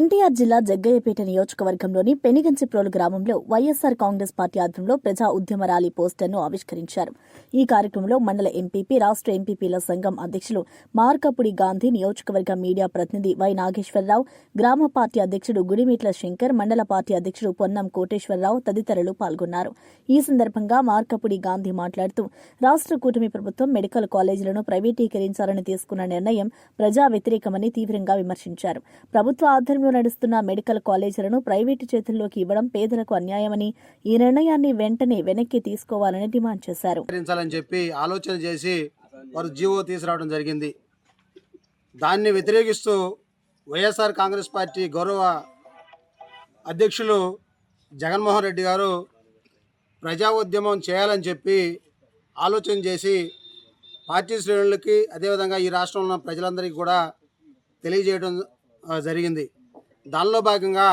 ఎన్టీఆర్ జిల్లా జగ్గయ్యపేట నియోజకవర్గంలోని పెనిగంచిప్రోలు గ్రామంలో వైఎస్సార్ కాంగ్రెస్ పార్టీ ఆధ్వర్యంలో ప్రజా ఉద్యమ ర్యాలీ పోస్టర్ను ఆవిష్కరించారు. ఈ కార్యక్రమంలో మండల ఎంపీపీ రాష్ట్ర ఎంపీపీల సంఘం అధ్యక్షులు మార్కపుడి గాంధీ నియోజకవర్గ మీడియా ప్రతినిధి వై నాగేశ్వరరావు గ్రామ పార్టీ అధ్యక్షుడు గుడిమీట్ల శంకర్ మండల పార్టీ అధ్యక్షుడు పొన్నం కోటేశ్వరరావు తదితరులు పాల్గొన్నారు. ఈ సందర్భంగా మార్కపుడి గాంధీ మాట్లాడుతూ రాష్ట్ర కూటమి ప్రభుత్వం మెడికల్ కాలేజీలను ప్రైవేటీకరించాలని తీసుకున్న నిర్ణయం ప్రజా వ్యతిరేకమని తీవ్రంగా విమర్శించారు. ప్రభుత్వ ఆధ్వర్యంలో నడుస్తున్న మెడికల్ కాలేజీలను ప్రైవేటు చేతుల్లోకి ఇవ్వడం పేదలకు అన్యాయమని ఈ నిర్ణయాన్ని వెంటనే వెనక్కి తీసుకోవాలని డిమాండ్ చేశారు. చెప్పి ఆలోచన చేసి వారు జీవో తీసుకురావడం జరిగింది. దాన్ని వ్యతిరేకిస్తూ వైఎస్ఆర్ కాంగ్రెస్ పార్టీ గౌరవ అధ్యక్షులు జగన్మోహన్ రెడ్డి గారు ప్రజా ఉద్యమం చేయాలని చెప్పి ఆలోచన చేసి పార్టీ శ్రేణులకి అదేవిధంగా ఈ రాష్ట్రంలో ప్రజలందరికీ కూడా తెలియజేయడం జరిగింది. దానిలో భాగంగా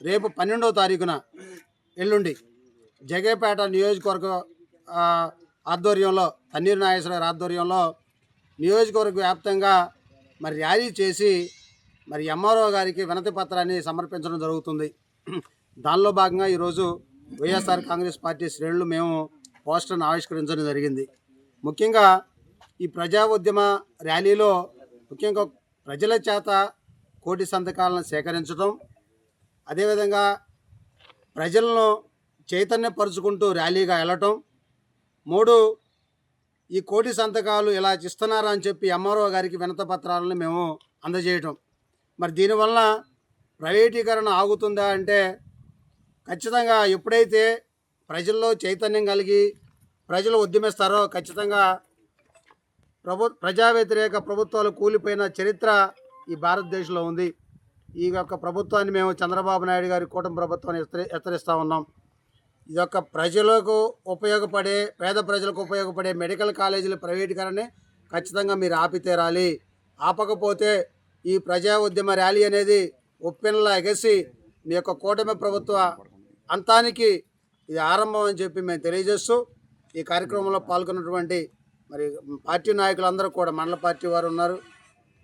రేపు పన్నెండవ తారీఖున ఎల్లుండి జగేపేట నియోజకవర్గ ఆధ్వర్యంలో తన్నీరు నాగేశ్వరరావు ఆధ్వర్యంలో నియోజకవర్గ వ్యాప్తంగా మరి ర్యాలీ చేసి మరి ఎంఆర్ఓ గారికి వినతి పత్రాన్ని సమర్పించడం జరుగుతుంది. దానిలో భాగంగా ఈరోజు వైఎస్ఆర్ కాంగ్రెస్ పార్టీ శ్రేణులు మేము పోస్టర్ను ఆవిష్కరించడం జరిగింది. ముఖ్యంగా ఈ ప్రజా ఉద్యమ ర్యాలీలో ముఖ్యంగా ప్రజల చేత కోటి సంతకాలను సేకరించడం అదేవిధంగా ప్రజలను చైతన్యపరుచుకుంటూ ర్యాలీగా వెళ్ళటం మూడు ఈ కోటి సంతకాలు ఇలా ఇస్తున్నారా అని చెప్పి ఎంఆర్ఓ గారికి వినత పత్రాలను మేము అందజేయటం. మరి దీనివల్ల ప్రైవేటీకరణ ఆగుతుందా అంటే ఖచ్చితంగా ఎప్పుడైతే ప్రజల్లో చైతన్యం కలిగి ప్రజలు ఉద్యమిస్తారో ఖచ్చితంగా ప్రభు ప్రజా వ్యతిరేక ప్రభుత్వాలు కూలిపోయిన చరిత్ర ఈ భారతదేశంలో ఉంది. ఈ యొక్క ప్రభుత్వాన్ని మేము చంద్రబాబు నాయుడు గారి కూటమి ప్రభుత్వాన్ని హెచ్చరిస్తూ ఉన్నాం. ఇది యొక్క ప్రజలకు ఉపయోగపడే పేద ప్రజలకు ఉపయోగపడే మెడికల్ కాలేజీల ప్రైవేటీకరణని ఖచ్చితంగా మీరు ఆపితేరాలి ఆపకపోతే ఈ ప్రజా ఉద్యమ ర్యాలీ అనేది ఉప్పెనలా ఎగసి మీ యొక్క కూటమి ప్రభుత్వ అంతానికి ఇది ఆరంభం అని చెప్పి మేము తెలియజేస్తూ ఈ కార్యక్రమంలో పాల్గొన్నటువంటి మరి పార్టీ నాయకులందరూ కూడా మండల పార్టీ వారు ఉన్నారు.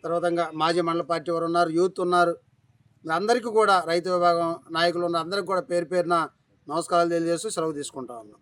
తర్వాత మాజీ మండల పార్టీ వారు ఉన్నారు యూత్ ఉన్నారు. అందరికీ కూడా రైతు విభాగం నాయకులు ఉన్న అందరికీ కూడా పేరు పేరున నమస్కారాలు తెలియజేస్తూ సెలవు తీసుకుంటా ఉన్నాం.